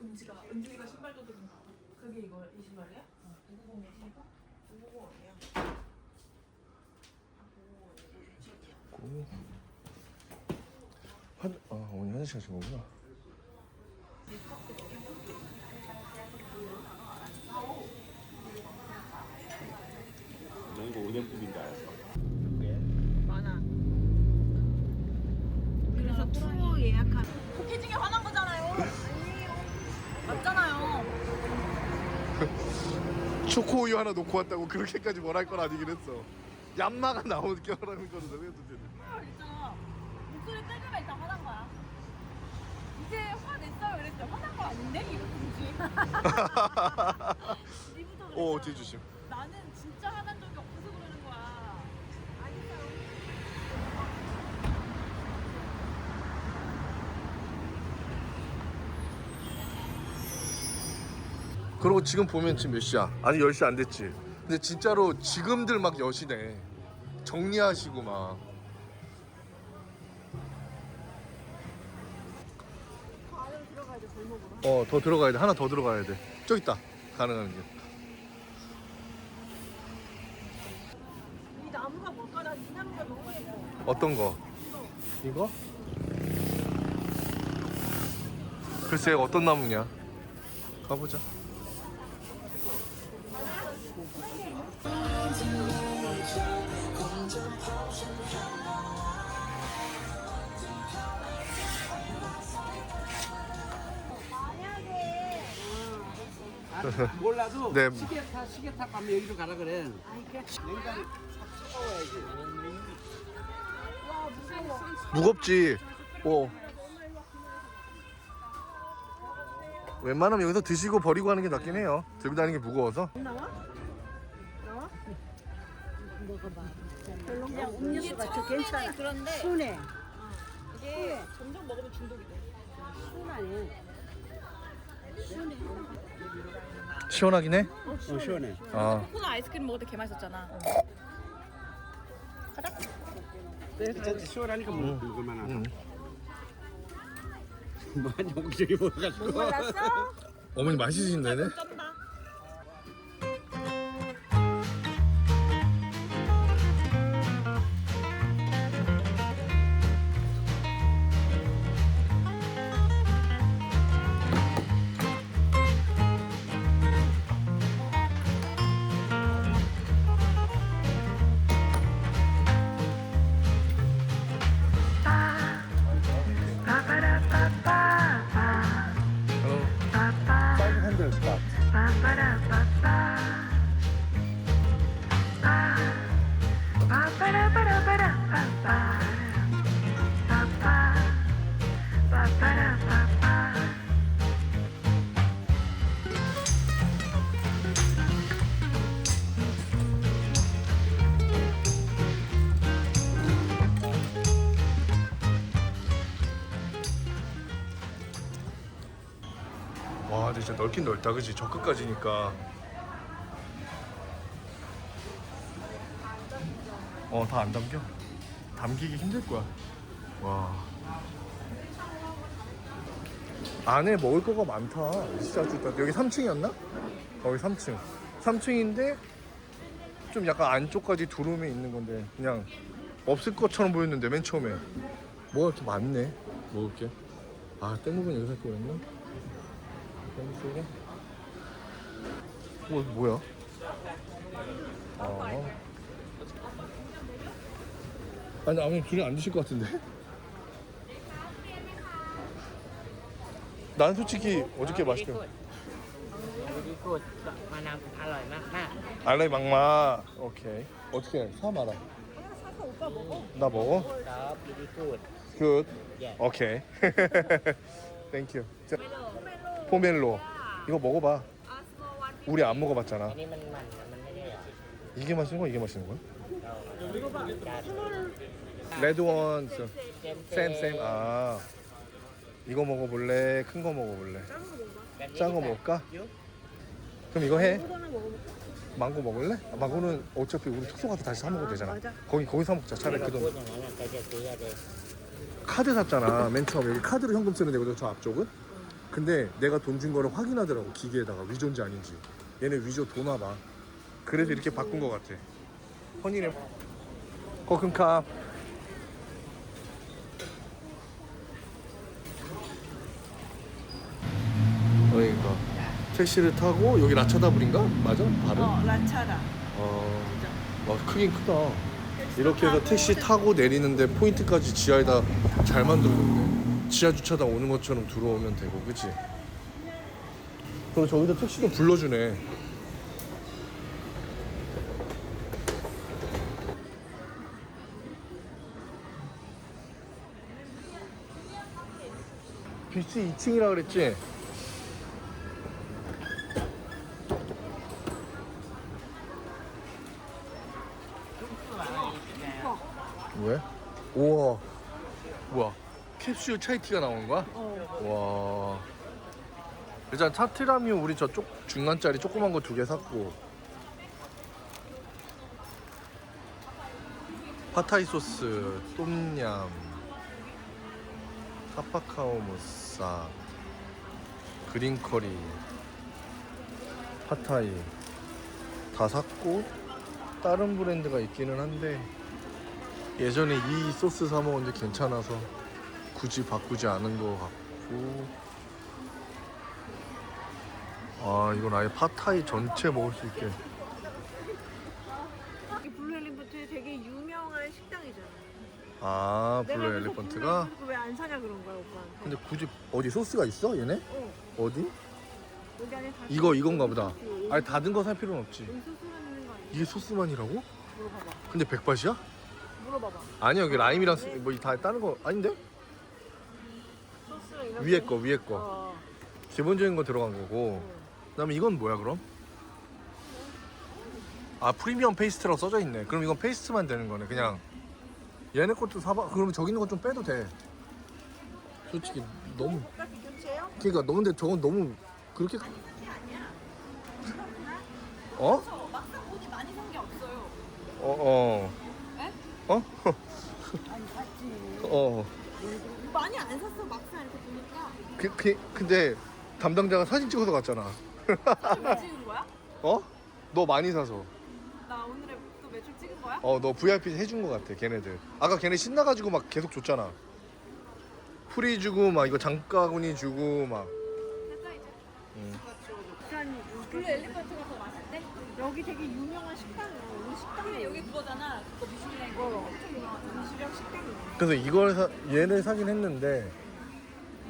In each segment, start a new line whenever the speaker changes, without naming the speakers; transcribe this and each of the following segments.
은지가 은지가 신발도 거. 그게 이거 이 신발이야? 어. 누구 공이야 신발? 누구 공이야?
고. 한, 아, 어머니 화장실 가신 거구나.
너 이거 오뎅국인 줄 알았어.
많아. 그래서 투어 예약한.
패킹에 화난 거잖아요. 맞잖아요.
초코우유 하나 놓고 왔다고 그렇게까지 뭘할건 아니긴 했어. 얌마가 나오는 껴라는 거는 왜 도대체.
진짜 목소리 떼기만 일단 화난 거야. 이제 화냈어요 그랬어. 화난 거 아닌데 이거? 니부터 그랬어.
어, 뒤 조심.
나는 진짜 화난 적이 없어서 그러는 거야.
그리고 지금 보면 지금 몇 시야? 아니 10시 안 됐지. 근데 진짜로 지금들 막 여시네. 정리하시고 막. 어, 더 들어가야 돼. 하나 더 들어가야 돼. 저기 있다. 가능한 게.
이 나무가 뭘까? 나 이 나무가 너무 예뻐.
어떤 거? 이거? 글쎄 어떤 나무냐? 가보자.
몰라도
네.
시계탑 시계탑 가면 여기로 가라 그래. 차가워야지.
무겁지. 오. 웬만하면 여기서 드시고 버리고 하는 게 낫긴 해요. 들고 다니는 게 무거워서.
그냥 음료수가 더 괜찮아.
그런데
순해.
이게 점점 먹으면 중독이 돼.
순하네.
시원하긴 해.
어 시원해.
아.
코코넛 아이스크림 먹을 때 개 맛있었잖아.
진짜 시원하니까 뭐 먹을만 하다.
응.
많이 여기저기 몰아가지고.
몰랐어?
어머니 맛있으신다네.
쩐다.
와, 근데 진짜 넓긴 넓다, 그지? 저 끝까지니까. 어, 다 안 담겨? 담기기 힘들 거야. 와. 안에 먹을 거가 많다. 진짜 좋다. 여기 3층이었나? 여기 3층. 3층인데 좀 약간 안쪽까지 두룸에 있는 건데 그냥 없을 것처럼 보였는데 맨 처음에 뭐가 이렇게 많네. 먹을 게. 아, 땡국은 여기서 할거 그랬 나? 땡국이? 어, 뭐야? 아. 아니, 아버님 둘이 안 드실 것 같은데? 난 솔직히 어저께 맛있게
ดีกูดมะนาวอร่อยมากมาก
알라이 막마 오케이 어떻게 해? 사 말아 나 먹어?
ๆซอฟดีกูด
굿
예.
오케이 땡큐 자, 포멜로 이거 먹어봐 우리 안
อั
먹어봤잖아
นนี้มันมันมันไม่ได้เหรอ
이게 맛있는 거야 이게 맛있는 거야?
จาน
레드원
เซม
쌤쌤 아 이거 먹어볼래? 큰 거 먹어볼래? 짠 거 먹을까? 그럼 이거 해 망고 먹을래? 아, 망고는 어차피 우리 숙소 가서 다시 사 먹어도 되잖아 거기 거기서 먹자 차라리
พู
그
ด
돈
อย่างนั้นอะแกจะซื้ออะไร
카드 샀잖아 맨 처음에 여기 카드로 현금 쓰는 데거든 저 앞쪽은 근데 내가 돈 준 거를 확인하더라고 기계에다가 위조인지 아닌지 얘네 위조 도나 봐 그래서 이렇게 바꾼 거 같아 허니네 코큰카 그러니까 택시를 타고 여기 라차다불인가? 맞아? 바로?
어 라차라.
어, 와, 크긴 크다. 이렇게 해서 택시 타고 내리는데 포인트까지 지하에다 잘 만들어줬네. 지하 주차장 오는 것처럼 들어오면 되고, 그치? 그리고 저기다 택시도 불러주네. 비치 2층이라 그랬지? 왜? 우와 뭐야 캡슐 차이티가 나오는 거야? 와 일단 차트라미 우리 저 쪽 중간짜리 조그만 거 두 개 샀고 파타이 소스 똠얌 타파카오 무사 그린 커리 파타이 다 샀고 다른 브랜드가 있기는 한데 예전에 이 소스 사 먹었는데 괜찮아서 굳이 바꾸지 않은 것 같고 아 이건 아예 팟타이 전체 먹을 수 있게
이 블루 엘리펀트 되게 유명한 식당이잖아.
아 블루 엘리펀트가
왜안 사냐 그런 거야 오빠한테.
근데 굳이 어디 소스가 있어 얘네?
어
어디?
여기 안에 다.
이거 이건가 보다 아니 닫은 거살 필요는 없지
여기 소스만 있는 거 아니야?
이게 소스만이라고?
물어봐봐.
근데 백밭이야?
물어봐봐.
아니 여기 라임이랑 뭐다 다른 거 아닌데? 위에 거 위에 거
어.
기본적인 거 들어간 거고 그다음에 이건 뭐야 그럼? 아 프리미엄 페이스트라고 써져 있네 그럼 이건 페이스트만 되는 거네 그냥 얘네 것도 사봐 그러면 저기 있는 거 좀 빼도 돼 솔직히 너무
똑같이 교체요?
그러니까 너 근데 저건 너무 그렇게 어?
저 막상 보니 많이 산 게 없어요.
어 어.
에?
어?
아니 봤지.
어.
많이 안 샀어 막상 이렇게 보니까.
그, 그, 근데 담당자가 사진 찍어서 갔잖아.
왜 찍은 거야?
어? 너 많이 사서.
나 오늘의 또 매출 찍은 거야?
어, 너 VIP 해준 것 같아, 걔네들. 아까 걔네 신나가지고 막 계속 줬잖아. 프리 주고, 막 이거 장바구니 주고, 막.
됐다 이제.
부산
블루 엘리펀트가 더 맛있대?
여기 되게 유명한 식당이야. 식당에
여기 그거잖아. 그거 미슐랭 거.
미술형 식당이야.
그래서 이걸 사, 얘를 사긴 했는데,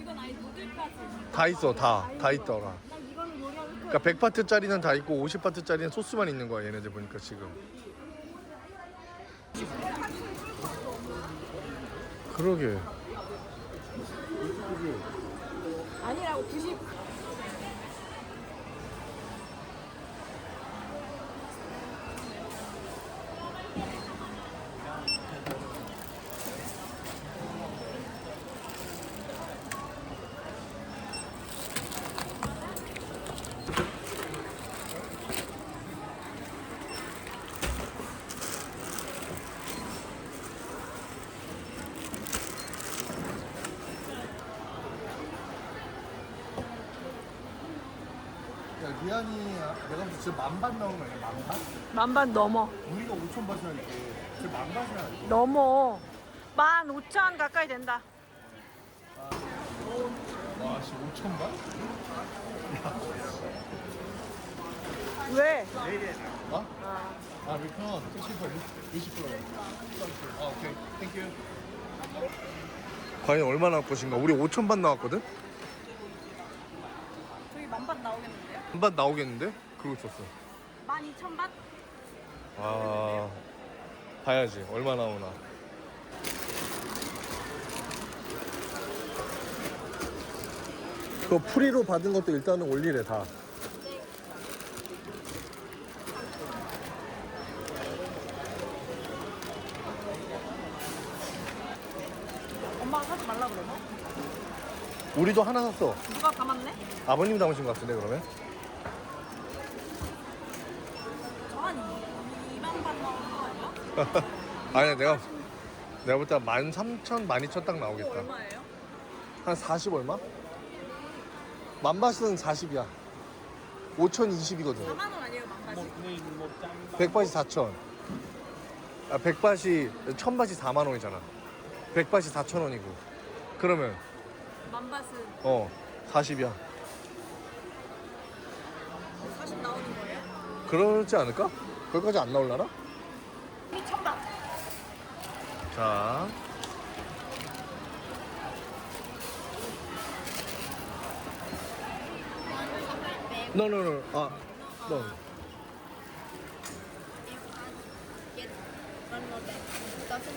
이건 아예 누들까지.
다 있어, 다. 다 있더라.
이거는
그러니까 100파트짜리는 다 있고, 50파트짜리는 소스만 있는 거야, 얘네들 보니까 지금. 그러게.
아니라고 90.
야, 리안이 내가 지금 만반 나온 거 아니야, 만반?
만반 넘어.
우리가 5천 받이라니까. 지금 만반이야.
넘어. 만 오천 가까이 된다.
와, 씨, 5천 반?
왜?
어? 아, 리턴. 택시 파 60%. 아, 오케이. 땡큐. 과연 얼마 나올 것인가? 우리 5천 반 나왔거든?
저기 만반 나오겠는데요?
한반 나오겠는데?
만 이천 반?
아, 봐야지. 얼마 나오나. 그 프리로 받은 것도 일단은 올리래, 다.
엄마가 사지 말라 그러나?
우리도 하나 샀어.
누가 담았네?
아버님 담으신 것 같은데, 그러면?
아니야?
아니야, 내가, 내가 볼 때 13,000, 12,000딱
그거
나오겠다.
얼마예요?
한 40 얼마? 만바스는 40이야 5,020이거든
4만 원 아니에요 망가지?
100바시 4천. 아, 100바시, 1000바시 4만 원이잖아. 100바시 4천 원이고. 그러면,
만밭은
어, 40이야.
40 나오는 거예요?
그러지 않을까? 거기까지 안 나올라나?
미쳤다.
자. No, no. 아, no.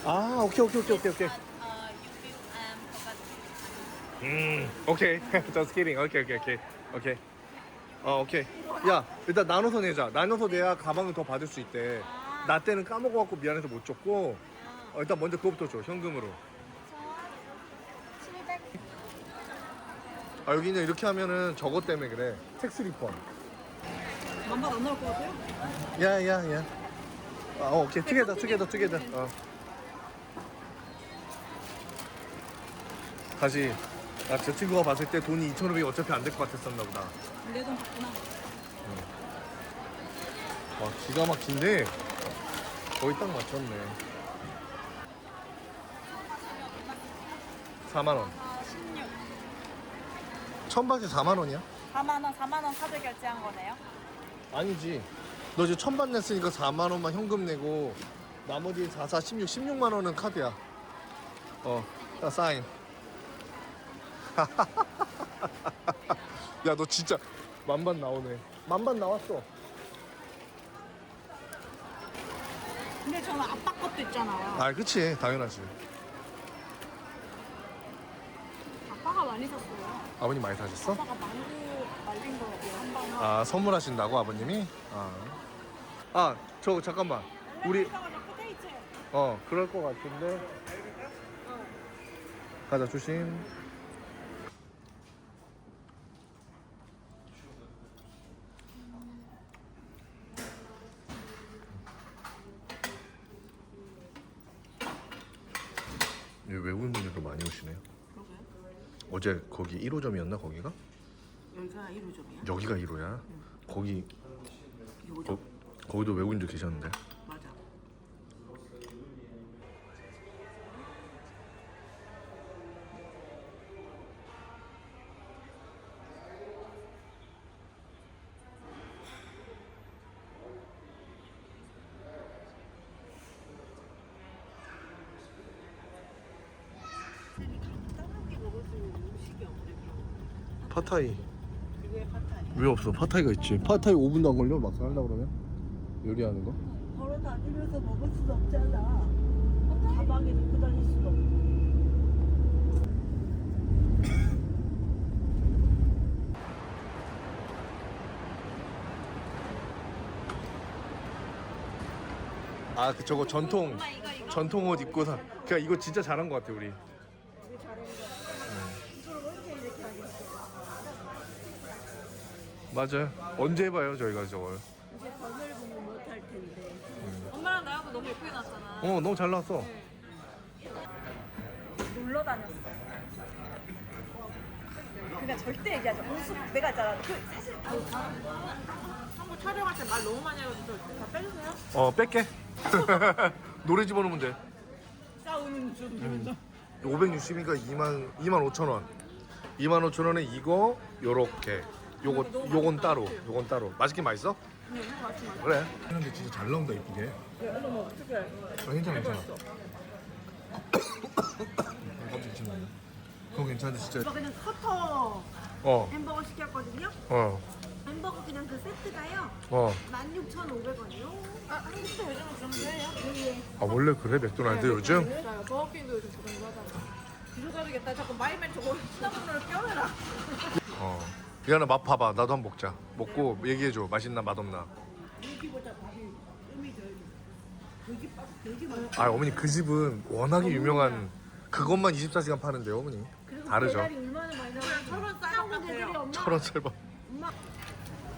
아, 오케이, 오케이, 오케이, 오케이, 오케이. 음, 오케이. Just kidding. 오케이, 오케이, 오케이. 오케이. 어, 오케이. 야, 일단 나눠서 내자. 나눠서 내야 가방을 더 받을 수 있대. 나 때는 까먹어갖고 미안해서 못 줬고. 어, 일단 먼저 그거부터 줘. 현금으로. 아, 여기는 이렇게 하면은 저것 때문에 그래. 텍스 리펀.
만밭 안 나올 것 같아요?
야, 야, 야. 아, 어, 오케이. 투게더, 투게더, 투게더. 어. 다시. 아, 저 친구가 봤을 때 돈이 2,500이 어차피 안 될 것 같았었나 보다.
내 돈 받구나.
와, 기가 막힌데 거의 딱 맞췄네. 4만 원.
아, 16.
천바지 4만 원이야?
4만 원, 4만 원 카드 결제한 거네요?
아니지. 너 지금 천반 냈으니까 4만 원만 현금 내고 나머지 4, 4, 16, 16만 원은 카드야. 어, 자, 사인. 야, 너 진짜 만반 나오네. 만반 나왔어.
근데 저는 아빠 것도 있잖아요.
아, 그치. 당연하지.
아빠가 많이 샀어요.
아버님 많이 사셨어?
아빠가 망고 말린 거 한 방울.
아 선물하신다고 아버님이? 아, 아, 저 잠깐만. 우리
포테이츠.
어 그럴 것 같은데. 가자 조심. 여기 외국인분들도 많이 오시네요. 어제 거기 1호점이었나 거기가?
여기가 1호점이야?
여기가 1호야. 거기
2호점
거, 거기도 외국인들 계셨는데.
맞아 따뜻하게 먹을 수 있는 음식이 없네
파타이.
그게 파타이
왜 없어? 파타이가 있지. 파타이 5분도 안 걸려? 막상 하려고 그러면? 요리하는 거?
걸어 다니면서 먹을 수 없잖아 가방에 넣고 다닐 수도 없고
아, 그 저거 전통 전통 옷 입고 사. 그니까 이거 진짜 잘한 것 같아 우리. 맞아요. 언제 해봐요 저희가 저걸?
이제 번을 보면 못할 텐데
엄마랑 나하고 너무 예쁘게 나왔잖아.
어 너무 잘 나왔어.
놀러 다녔어. 그러니까 절대 얘기하지 마. 우수 내가 있잖아. 그 사실 그 한국 촬영할 때 말 너무 많이 해가지고 다 빼주세요.
어 뺄게. 노래 집어넣으면 돼.
싸우는 중.
560이니까 2만 2만 5천 원. 2만 5천 원에 이거 요렇게. 요거 요건 따로. 요건 따로. 맛있긴 맛있어? 그래. 근데 진짜 잘 나온다 이쁘게.
그럼 어떻게 해?
아, 괜찮아 괜찮아. 깜짝 지나네. 그거 괜찮은데 진짜.
오빠 그냥 커터
어.
햄버거 시켰거든요.
어.
햄버거 그냥 그 세트가요.
어.
16,500원이요.
아 한국도 요즘 은 그런 거 해요?
아 원래 그래 맥도날드 요즘?
맞아요. 버거킹도 요즘 그런 거 하잖아. 뒤져가지겠다. 자꾸 마이맨 저거 시나몬을 껴내라.
어. 미안해 맛 봐봐 나도 한번 먹자. 먹고 얘기해줘 맛있나 맛없나.
여기보다 밥이 음이 덜 여기 밥 되게 많아
아 어머니 그 집은 워낙에 유명한 그것만 24시간 파는데요 어머니. 다르죠.
배달이 얼마나 많이 애들이. 엄마
철원 쌀밥.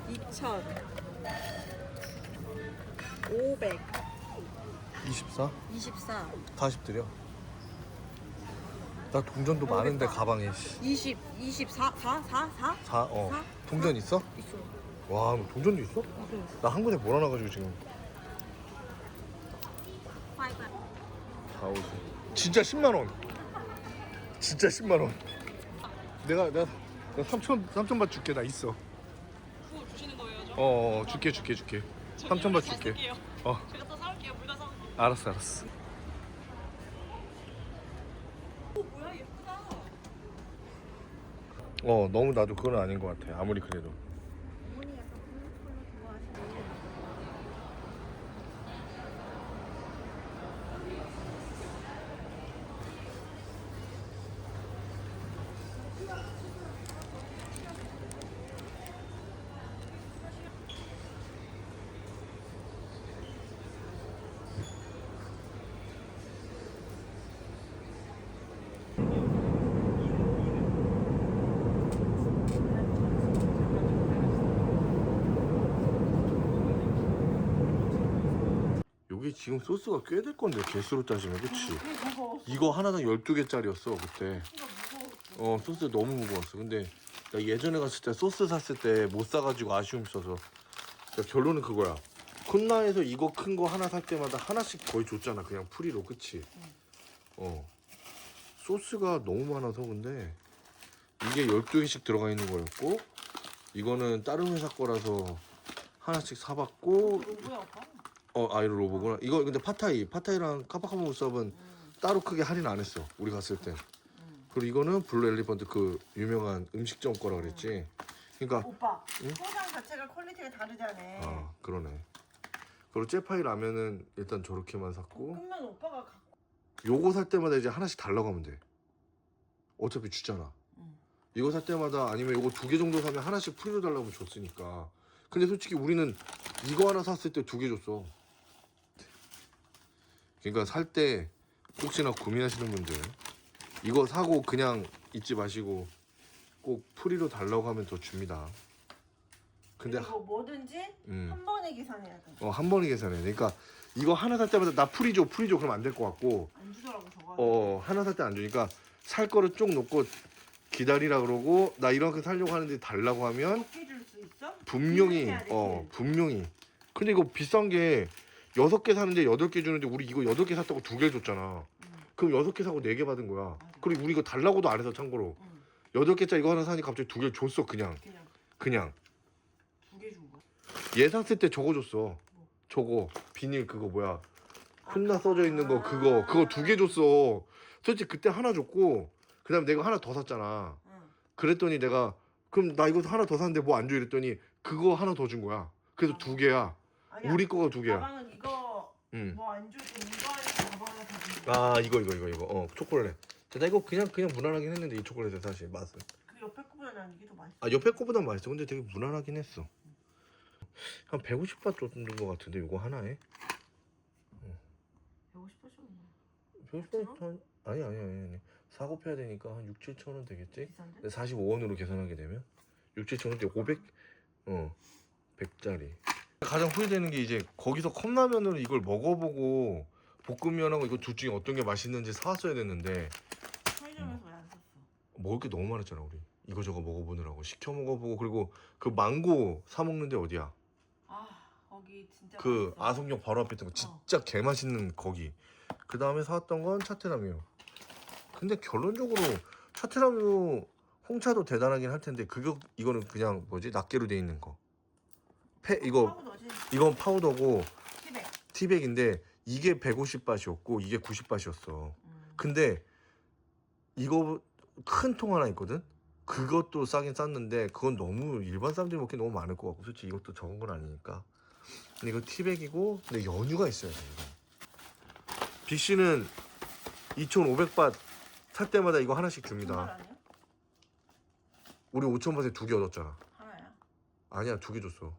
2천. 500.
24?
24.
40 드려. 나 동전도 많은데 가방에
20, 24, 4, 4, 4?
4, 어.
사?
동전 있어?
있어.
와, 너 동전도 있어? 나한 군데 몰아놔가지고 지금.
파이브.
다 오지. 진짜 10만 원. 진짜 10만 원. 내가 내가 내가 3천 3천 바 줄게 나 있어.
그거 주시는 거예요, 저?
어, 어 줄게 줄게 줄게. 3천 바 줄게. 어,
제가 또 사올게요. 물건 사올게요.
알았어 알았어.
오, 뭐야, 예쁘다.
어, 너무 나도 그건 아닌 것 같아. 아무리 그래도.
어머니 약간 블루 컬러 좋아하시네.
여기 지금 소스가 꽤 될 건데 개수로 따지면 그치? 이거 하나당 12개짜리였어 그때. 어 소스 너무 무거웠어. 근데 나 예전에 갔을 때 소스 샀을 때 못 사가지고 아쉬움 있어서. 그러니까 결론은 그거야. 쿤나에서 이거 큰 거 하나 살 때마다 하나씩 거의 줬잖아 그냥 프리로 그치? 어. 소스가 너무 많아서 근데 이게 12개씩 들어가 있는 거였고 이거는 다른 회사 거라서 하나씩 사봤고
오빠?
어 아이로 로보구나. 이거 근데 파타이 파타이랑 카파카모 섭은 따로 크게 할인 안 했어 우리 갔을 때 그리고 이거는 블루 엘리펀트 그 유명한 음식점 거라 그랬지. 그러니까
오빠
응?
포장 자체가 퀄리티가 다르잖아.
아 그러네. 그리고 째파이 라면은 일단 저렇게만 샀고
그러면 오빠가 갖고
요거 살 때마다 이제 하나씩 달라고 하면 돼. 어차피 주잖아.
응.
이거 살 때마다 아니면 요거 두 개 정도 사면 하나씩 프리로 달라고 줬으니까. 근데 솔직히 우리는 이거 하나 샀을 때 두 개 줬어 그러니까 살 때 혹시나 고민하시는 분들 이거 사고 그냥 잊지 마시고 꼭 프리로 달라고 하면 더 줍니다 근데
그리고 뭐든지
음.
한 번에 계산해야 돼.
어, 한 번에 계산해. 그러니까 이거 하나 살 때마다 나 프리 줘, 프리 줘 그러면 안 될 것 같고
안 주더라고 저거.
어, 하나 살 때 안 주니까 살 거를 쭉 놓고 기다리라 그러고 나 이렇게 살려고 하는데 달라고 하면
어떻게 줄 수 있어?
분명히
돼,
어. 분명히. 근데 이거 비싼 게 여섯 개 사는데 여덟 개 주는데 우리 이거 여덟 개 샀다고 두 개 줬잖아. 그럼 여섯 개 사고 네 개 받은 거야. 그리고 우리 이거 달라고도 안 해서 참고로
응.
여덟 개짜리 이거 하나 사니까 갑자기 두 개 줬어 그냥
그냥
그냥
두 개 준 거야.
얘 샀을 때 저거 줬어. 저거 비닐 그거 뭐야? 쿤나 써져 있는 거 그거 그거 두 개 줬어. 솔직히 그때 하나 줬고 그다음에 내가 하나 더 샀잖아.
응.
그랬더니 내가 그럼 나 이거 하나 더 샀는데 뭐 안 줘 이랬더니 그거 하나 더 준 거야. 그래서 두 개야.
아니야.
우리 거가 두 개야.
가방은
응.
뭐안 주고 이거에서 가방 하나 더준 거야.
아 이거 이거 이거 이거 어 초콜릿. 나 이거 그냥 그냥 무난하긴 했는데 이 초콜릿은 사실 맛은.
그 옆에 거보다 난 이게 더 맛있어.
아 옆에 거보다 맛있어. 근데 되게 무난하긴 했어. 한 150바 줬는 것 같은데 이거 하나에.
150원 좀
150바 한 아니 아니 아니 아니. 사고 패야 되니까 한 6, 7천 원 되겠지? 근데 45원으로 계산하게 되면 6, 7천 원대 500 어. 100짜리. 가장 후회되는 게 이제 거기서 컵라면으로 이걸 먹어보고 볶음면하고 이거 둘 중에 어떤 게 맛있는지 사왔어야 됐는데.
편의점에서 왜 안 샀어?
먹을 게 너무 많았잖아 우리. 이거저거 먹어보느라고. 시켜 먹어보고 그리고 그 망고 사 먹는데 어디야?
아 거기 진짜
그
맛있어.
아성역 바로 앞에 있던 거 진짜 개 맛있는 거기. 그 다음에 사왔던 건 차테라미오 근데 결론적으로 차테라미오 홍차도 대단하긴 할 텐데 그거 이거는 그냥 뭐지? 낱개로 돼 있는 거. 페, 이거 이건 파우더고
티백.
티백인데 이게 150바트였고 이게 90바트였어
음.
근데 이거 큰 통 하나 있거든. 그것도 싸긴 쌌는데 그건 너무 일반 사람들이 먹기 너무 많을 것 같고 솔직히 이것도 적은 건 아니니까. 근데 이거 티백이고 근데 연유가 있어야 돼. 이거. 빅씨는 2,500바 살 때마다 이거 하나씩 줍니다. 우리 5,000바트에 두 개 얻었잖아.
하나야.
아니야 두 개 줬어.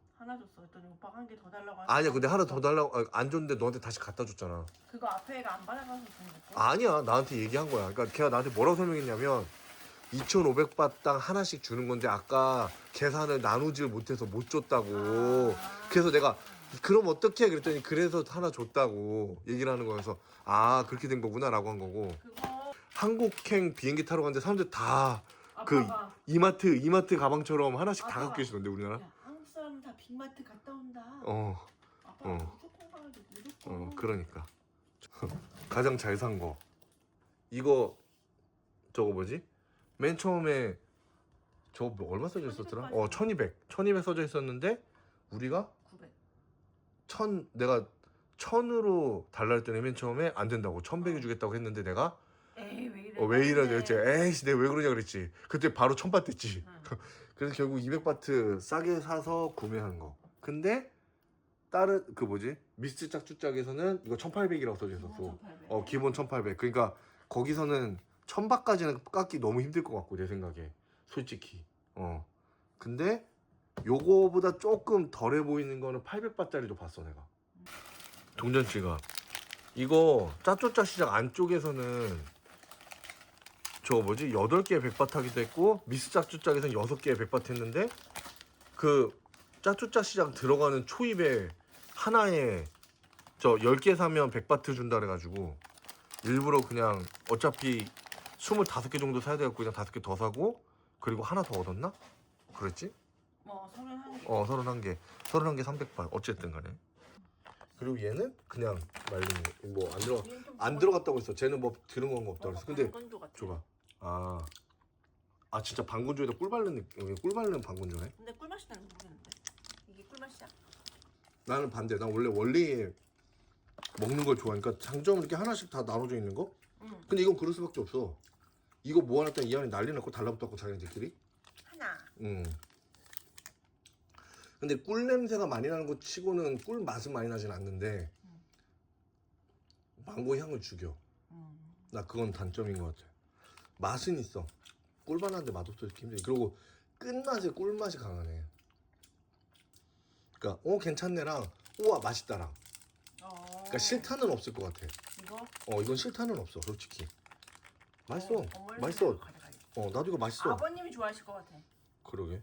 하나 줬어. 그랬더니 오빠가 한 개 더 달라고 하니까
아니야 근데 하나 더 달라고 아, 안 줬는데 너한테 다시 갖다 줬잖아.
그거 앞에 애가 안 받아가서 준 거지.
아니야 나한테 얘기한 거야 그러니까 걔가 나한테 뭐라고 설명했냐면 2,500바트당 하나씩 주는 건데 아까 계산을 나누질 못해서 못 줬다고
아.
그래서 내가 그럼 어떻게 그랬더니 그래서 하나 줬다고 얘기를 하는 거여서 아 그렇게 된 거구나 라고 한 거고
그거
한국행 비행기 타러 갔는데 사람들 다 그
아빠가
이마트 이마트 가방처럼 하나씩 다
아빠가-
갖고 계시던데 우리나라?
야, 빅마트 갔다 온다.
어,
아빠
어.
무조건 가야지 무조건.
어, 그러니까 가장 잘 산 거. 이거 저거 뭐지? 맨 처음에 저거 뭐 얼마 써져 있었더라? 어, 1200. 1200 써져 있었는데 우리가
900.
1000 내가 1000으로 달라 했더니 맨 처음에 안 된다고 1100에 주겠다고 했는데 내가
에이 왜 이래?
어, 왜 이러냐 그랬지 에이씨 내가 왜 그러냐 그랬지 그때 바로 1000바트 됐지 그래서 결국 200바트 싸게 사서 구매한 거. 근데 다른 그 뭐지? 미스트 짝쭈짝에서는 이거 1800이라고 써져 있었어.
1800.
어 기본 1800 그러니까 거기서는 1000바까지는 깎기 너무 힘들 것 같고 내 생각에. 솔직히. 어. 근데 요거보다 조금 덜해 보이는 거는 800바짜리도 봤어 내가. 동전지가. 이거 짜쪼짜 시장 안쪽에서는 저 뭐지 8개의 백밭 하기도 했고 미스 짜쪼짝에서는 6개의 백밭 했는데 그 짜쪼짜 시장 들어가는 초입에 하나에 저 10개 사면 100바트 준다 그래가지고 일부러 그냥 어차피 25개 정도 사야 돼갖고 그냥 5개 더 사고 그리고 하나 더 얻었나? 그랬지?
뭐 서른 한 개.
어 31개 31개 300바 어쨌든 간에 그리고 얘는 그냥 말린 뭐안 들어가 안 들어갔다고 했어 쟤는 뭐 들은 건 없다고 그랬어 근데
건조 같아.
줘봐 아, 아 진짜 방건조에다 꿀 바른 느낌 꿀 바르는 방건조네
근데 꿀맛이 나는 거 모르겠는데. 이게 꿀맛이야?
나는 반대 난 원래 원래 먹는 걸 좋아하니까 장점 이렇게 하나씩 다 나눠져 있는 거
응.
근데 이건 그럴 수밖에 없어 이거 모아놨더니 이 안에 난리 났고 달라붙었고 자기네들끼리
하나.
음. 근데 꿀 냄새가 많이 나는 것 치고는 꿀 맛은 많이 나진 않는데 망고 향을 죽여.
음.
나 그건 단점인 것 같아. 맛은 있어. 꿀맛한데 맛없어 힘들어. 그리고 끝맛에 꿀맛이 강하네. 그러니까 어 괜찮네랑 우와 맛있다랑.
어.
그러니까 실타는 없을 것 같아.
이거
어 이건 실타는 없어 솔직히. 맛있어.
어,
맛있어.
가져가야지.
어 나도 이거 맛있어.
아버님이 좋아하실 것 같아.
그러게.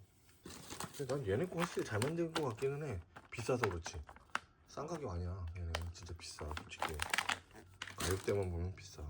근데 난 얘네 거 확실히 잘 만든 거 같기는 해. 비싸서 그렇지. 싼 가격 아니야. 얘네 진짜 비싸. 솔직히. 가격대만 보면 비싸.